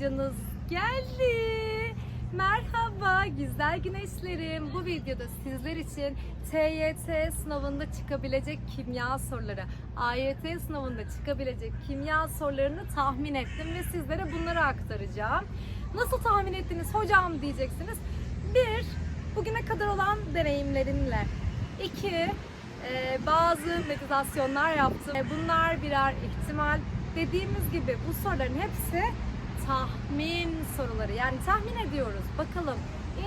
yarışmacınız geldi. Merhaba güzel güneşlerim. Bu videoda sizler için TYT sınavında çıkabilecek kimya soruları, AYT sınavında çıkabilecek kimya sorularını tahmin ettim ve sizlere bunları aktaracağım. Nasıl tahmin ettiniz hocam diyeceksiniz. Bir, bugüne kadar olan deneyimlerinle. İki, e, bazı meditasyonlar yaptım. Bunlar birer ihtimal. Dediğimiz gibi bu soruların hepsi tahmin soruları. Yani tahmin ediyoruz. Bakalım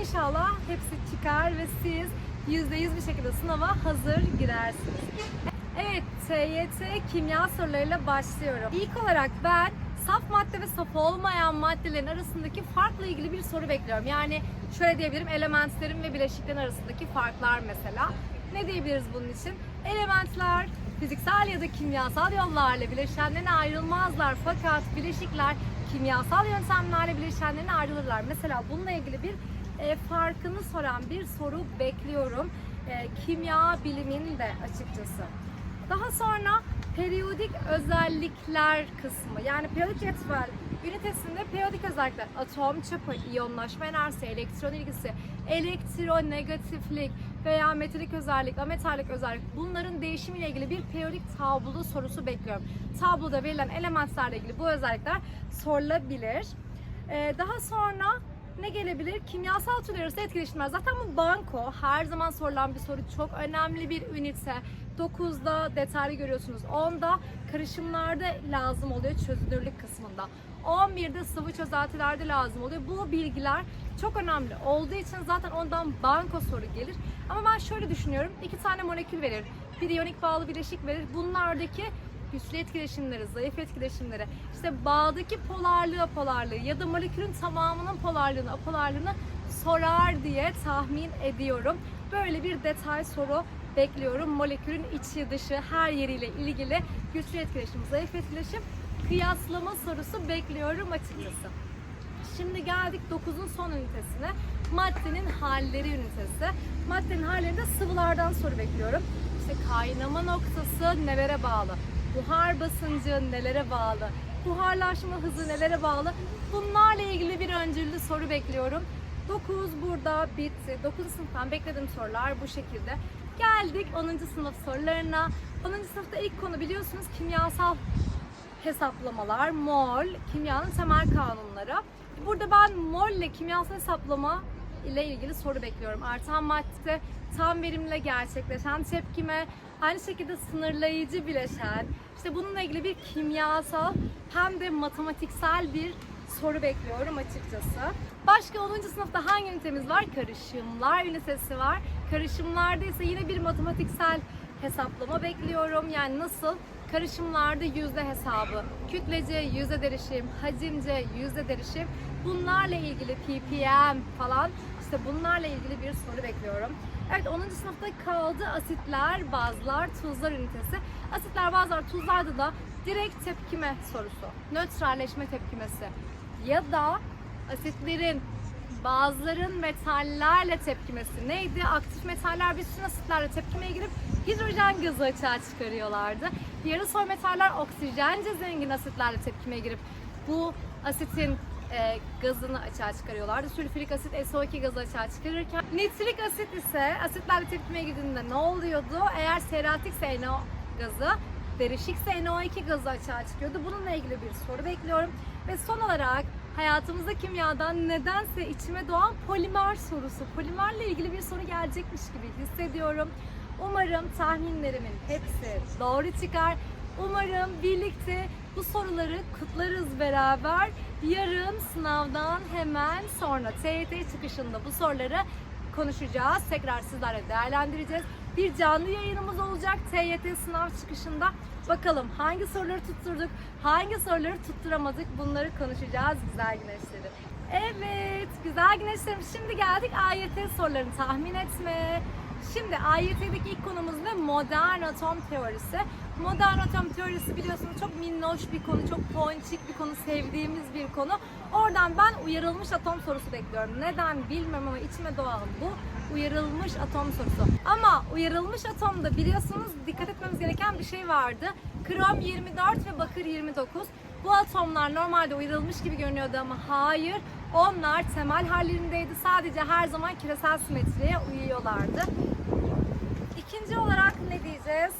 inşallah hepsi çıkar ve siz %100 bir şekilde sınava hazır girersiniz. Evet, TYT kimya sorularıyla başlıyorum. İlk olarak ben saf madde ve saf olmayan maddelerin arasındaki farkla ilgili bir soru bekliyorum. Yani şöyle diyebilirim, elementlerin ve bileşiklerin arasındaki farklar mesela. Ne diyebiliriz bunun için? Elementler fiziksel ya da kimyasal yollarla bileşenlerine ayrılmazlar fakat bileşikler kimyasal yöntemlerle bileşenlerine ayrılırlar. Mesela bununla ilgili bir e, farkını soran bir soru bekliyorum. E, kimya biliminin de açıkçası. Daha sonra periyodik özellikler kısmı yani periyodik cetvel ünitesinde periyodik özellikler atom çapı, iyonlaşma enerjisi, elektron ilgisi, elektronegatiflik veya metalik özellik, ametalik özellik bunların değişimiyle ilgili bir periyodik tablo sorusu bekliyorum. Tabloda verilen elementlerle ilgili bu özellikler sorulabilir. Ee, daha sonra ne gelebilir? Kimyasal türler arası etkileşimler. Zaten bu banko her zaman sorulan bir soru. Çok önemli bir ünite. 9'da detaylı görüyorsunuz. 10'da karışımlarda lazım oluyor çözünürlük kısmında. 11'de sıvı çözeltilerde lazım oluyor. Bu bilgiler çok önemli olduğu için zaten ondan banko soru gelir. Ama ben şöyle düşünüyorum. iki tane molekül verir. Bir iyonik bağlı bileşik verir. Bunlardaki güçlü etkileşimleri, zayıf etkileşimleri, işte bağdaki polarlığı, apolarlığı ya da molekülün tamamının polarlığını, apolarlığını sorar diye tahmin ediyorum. Böyle bir detay soru bekliyorum. Molekülün içi dışı her yeriyle ilgili güçlü etkileşim, zayıf etkileşim kıyaslama sorusu bekliyorum açıkçası. Şimdi geldik 9'un son ünitesine. Maddenin halleri ünitesi. Maddenin hallerinde sıvılardan soru bekliyorum. İşte kaynama noktası nelere bağlı? Buhar basıncı nelere bağlı? Buharlaşma hızı nelere bağlı? Bunlarla ilgili bir öncüllü soru bekliyorum. 9 burada bitti. 9. sınıftan beklediğim sorular bu şekilde. Geldik 10. sınıf sorularına. 10. sınıfta ilk konu biliyorsunuz kimyasal hesaplamalar, mol, kimyanın temel kanunları. Burada ben mol ile kimyasal hesaplama ile ilgili soru bekliyorum. Artan madde tam verimle gerçekleşen tepkime, aynı şekilde sınırlayıcı bileşen, işte bununla ilgili bir kimyasal hem de matematiksel bir soru bekliyorum açıkçası. Başka 10. sınıfta hangi ünitemiz var? Karışımlar ünitesi var. Karışımlarda ise yine bir matematiksel hesaplama bekliyorum. Yani nasıl? Karışımlarda yüzde hesabı, kütlece yüzde derişim, hacimce yüzde derişim. Bunlarla ilgili ppm falan işte bunlarla ilgili bir soru bekliyorum. Evet 10. sınıfta kaldı asitler, bazlar, tuzlar ünitesi. Asitler, bazlar, tuzlarda da direkt tepkime sorusu. Nötralleşme tepkimesi. Ya da asitlerin bazıların metallerle tepkimesi neydi? Aktif metaller bütün asitlerle tepkimeye girip hidrojen gazı açığa çıkarıyorlardı. Diğeri soy metaller oksijence zengin asitlerle tepkimeye girip bu asitin e, gazını açığa çıkarıyorlardı. Sülfürik asit SO2 gazı açığa çıkarırken nitrik asit ise asitlerle tepkimeye girdiğinde ne oluyordu? Eğer seratikse NO gazı, derişikse NO2 gazı açığa çıkıyordu. Bununla ilgili bir soru bekliyorum. Ve son olarak hayatımızda kimyadan nedense içime doğan polimer sorusu. Polimerle ilgili bir soru gelecekmiş gibi hissediyorum. Umarım tahminlerimin hepsi doğru çıkar. Umarım birlikte bu soruları kutlarız beraber. Yarın sınavdan hemen sonra TYT çıkışında bu soruları konuşacağız. Tekrar sizlerle değerlendireceğiz. Bir canlı yayınımız olacak TYT sınav çıkışında. Bakalım hangi soruları tutturduk, hangi soruları tutturamadık bunları konuşacağız güzel güneşleri. Evet güzel güneşlerim şimdi geldik AYT sorularını tahmin etmeye. Şimdi AYT'deki ilk konumuz ne? Modern atom teorisi. Modern atom teorisi biliyorsunuz çok minnoş bir konu, çok ponçik bir konu, sevdiğimiz bir konu. Oradan ben uyarılmış atom sorusu bekliyorum. Neden bilmem ama içime doğan bu uyarılmış atom sorusu. Ama uyarılmış atomda biliyorsunuz dikkat etmemiz gereken bir şey vardı. Krom 24 ve bakır 29. Bu atomlar normalde uyarılmış gibi görünüyordu ama hayır. Onlar temel hallerindeydi. Sadece her zaman küresel simetriye uyuyorlardı. İkinci olarak ne diyeceğiz?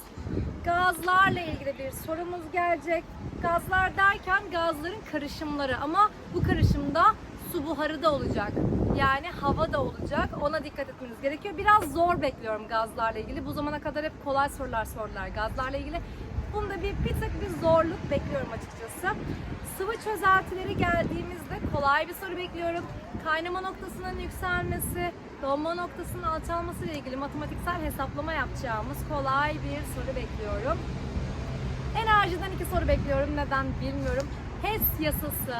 Gazlarla ilgili bir sorumuz gelecek. Gazlar derken gazların karışımları ama bu karışımda su buharı da olacak. Yani hava da olacak. Ona dikkat etmeniz gerekiyor. Biraz zor bekliyorum gazlarla ilgili. Bu zamana kadar hep kolay sorular sordular gazlarla ilgili. Bunda bir, bir tık bir zorluk bekliyorum açıkçası. Sıvı çözeltileri geldiğimizde kolay bir soru bekliyorum. Kaynama noktasının yükselmesi, donma noktasının alçalması ile ilgili matematiksel hesaplama yapacağımız kolay bir soru bekliyorum. Enerjiden iki soru bekliyorum. Neden bilmiyorum. Hess yasası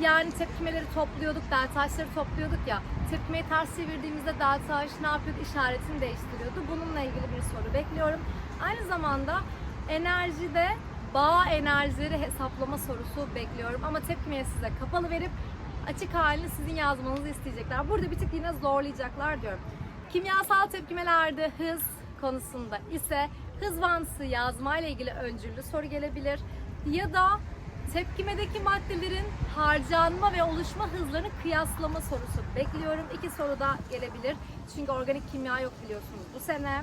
yani tepkimeleri topluyorduk, deltaşları topluyorduk ya. Tepkimeyi ters çevirdiğimizde deltaş ne yapıyordu? İşaretini değiştiriyordu. Bununla ilgili bir soru bekliyorum. Aynı zamanda enerjide bağ enerjileri hesaplama sorusu bekliyorum. Ama tepkimeyi size kapalı verip açık halini sizin yazmanızı isteyecekler. Burada bir tık yine zorlayacaklar diyorum. Kimyasal tepkimelerde hız konusunda ise hız vansı yazma ile ilgili öncüllü soru gelebilir. Ya da tepkimedeki maddelerin harcanma ve oluşma hızlarını kıyaslama sorusu bekliyorum. İki soru da gelebilir. Çünkü organik kimya yok biliyorsunuz bu sene.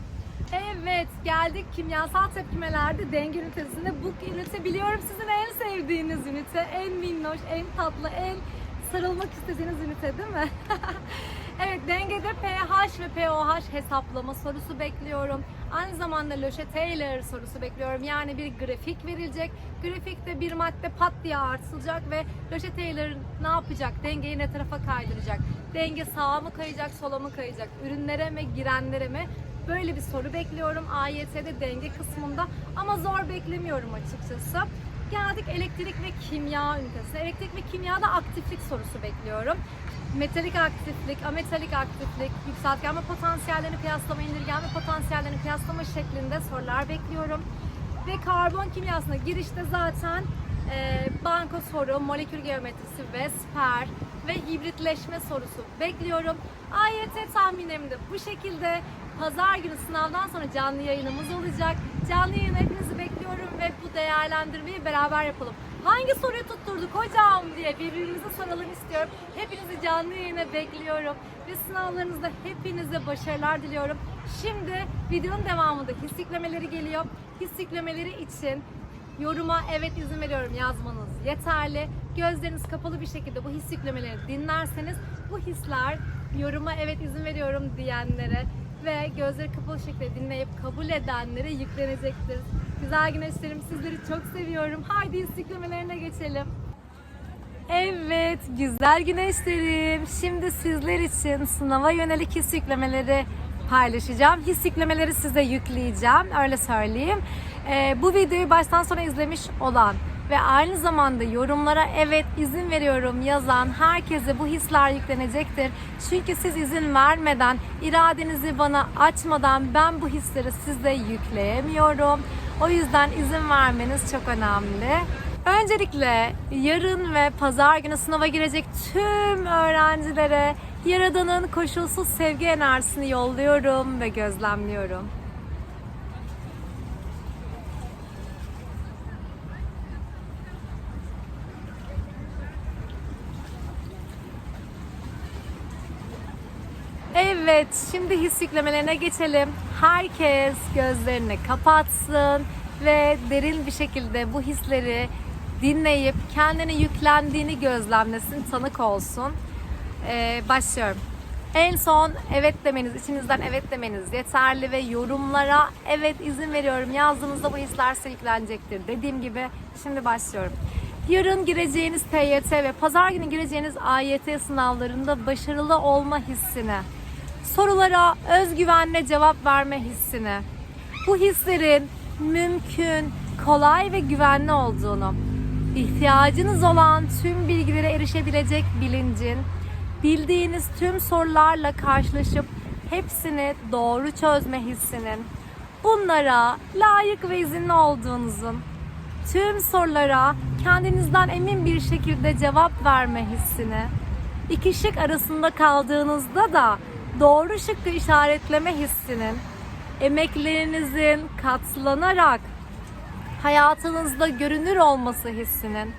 Evet geldik kimyasal tepkimelerde denge ünitesinde. Bu ünite biliyorum sizin en sevdiğiniz ünite. En minnoş, en tatlı, en sarılmak istediğiniz ünite değil mi? evet dengede pH ve pOH hesaplama sorusu bekliyorum. Aynı zamanda Löche-Taylor sorusu bekliyorum. Yani bir grafik verilecek. Grafikte bir madde pat diye artılacak ve Löche-Taylor ne yapacak? Dengeyi ne tarafa kaydıracak? Denge sağa mı kayacak, sola mı kayacak? Ürünlere mi, girenlere mi? Böyle bir soru bekliyorum AYT'de denge kısmında ama zor beklemiyorum açıkçası. Geldik elektrik ve kimya ünitesine. Elektrik ve kimyada aktiflik sorusu bekliyorum. Metalik aktiflik, ametalik aktiflik, yükseltgenme potansiyellerini kıyaslama, indirgenme potansiyellerini kıyaslama şeklinde sorular bekliyorum. Ve karbon kimyasına girişte zaten e, banko soru, molekül geometrisi ve sper ve hibritleşme sorusu bekliyorum. AYT tahminim de bu şekilde. Pazar günü sınavdan sonra canlı yayınımız olacak. Canlı yayını hepinizi bekliyorum ve bu değerlendirmeyi beraber yapalım. Hangi soruyu tutturduk hocam diye birbirimize soralım istiyorum. Hepinizi canlı yayına bekliyorum. Ve sınavlarınızda hepinize başarılar diliyorum. Şimdi videonun devamında his yüklemeleri geliyor. His yüklemeleri için yoruma evet izin veriyorum yazmanız yeterli. Gözleriniz kapalı bir şekilde bu his yüklemelerini dinlerseniz bu hisler yoruma evet izin veriyorum diyenlere ve gözleri kapalı şekilde dinleyip kabul edenlere yüklenecektir. Güzel güneşlerim sizleri çok seviyorum. Haydi his yüklemelerine geçelim. Evet, güzel güneşlerim. Şimdi sizler için sınava yönelik his paylaşacağım. His size yükleyeceğim, öyle söyleyeyim. Ee, bu videoyu baştan sona izlemiş olan ve aynı zamanda yorumlara evet izin veriyorum yazan herkese bu hisler yüklenecektir. Çünkü siz izin vermeden, iradenizi bana açmadan ben bu hisleri size yükleyemiyorum. O yüzden izin vermeniz çok önemli. Öncelikle yarın ve pazar günü sınava girecek tüm öğrencilere Yaradan'ın koşulsuz sevgi enerjisini yolluyorum ve gözlemliyorum. Evet, şimdi his yüklemelerine geçelim. Herkes gözlerini kapatsın ve derin bir şekilde bu hisleri dinleyip kendini yüklendiğini gözlemlesin, tanık olsun. Ee, başlıyorum. En son evet demeniz, içinizden evet demeniz yeterli ve yorumlara evet izin veriyorum yazdığınızda bu hisler size yüklenecektir. Dediğim gibi şimdi başlıyorum. Yarın gireceğiniz TYT ve pazar günü gireceğiniz AYT sınavlarında başarılı olma hissini, sorulara özgüvenle cevap verme hissini, bu hislerin mümkün, kolay ve güvenli olduğunu, ihtiyacınız olan tüm bilgilere erişebilecek bilincin, bildiğiniz tüm sorularla karşılaşıp hepsini doğru çözme hissinin, bunlara layık ve izinli olduğunuzun, tüm sorulara kendinizden emin bir şekilde cevap verme hissini, iki şık arasında kaldığınızda da doğru şıkkı işaretleme hissinin, emeklerinizin katlanarak hayatınızda görünür olması hissinin,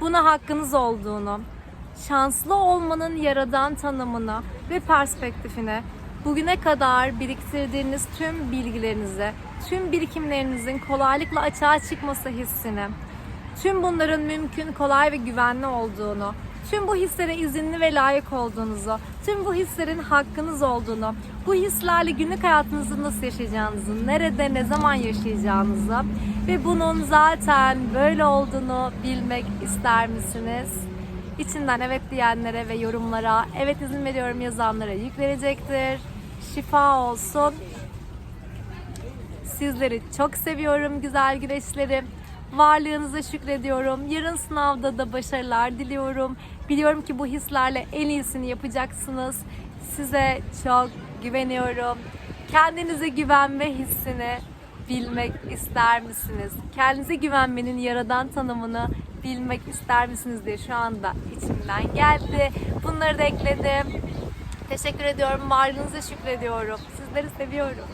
buna hakkınız olduğunu, şanslı olmanın yaradan tanımını ve perspektifini bugüne kadar biriktirdiğiniz tüm bilgilerinizi, tüm birikimlerinizin kolaylıkla açığa çıkması hissini, tüm bunların mümkün, kolay ve güvenli olduğunu, tüm bu hislere izinli ve layık olduğunuzu, tüm bu hislerin hakkınız olduğunu, bu hislerle günlük hayatınızı nasıl yaşayacağınızı, nerede, ne zaman yaşayacağınızı ve bunun zaten böyle olduğunu bilmek ister misiniz? İçinden evet diyenlere ve yorumlara, evet izin veriyorum yazanlara yük verecektir. Şifa olsun. Sizleri çok seviyorum güzel güneşlerim. Varlığınıza şükrediyorum. Yarın sınavda da başarılar diliyorum. Biliyorum ki bu hislerle en iyisini yapacaksınız. Size çok güveniyorum. Kendinize güvenme hissini bilmek ister misiniz? Kendinize güvenmenin yaradan tanımını bilmek ister misiniz diye şu anda içimden geldi. Bunları da ekledim. Teşekkür ediyorum. Varlığınıza şükrediyorum. Sizleri seviyorum.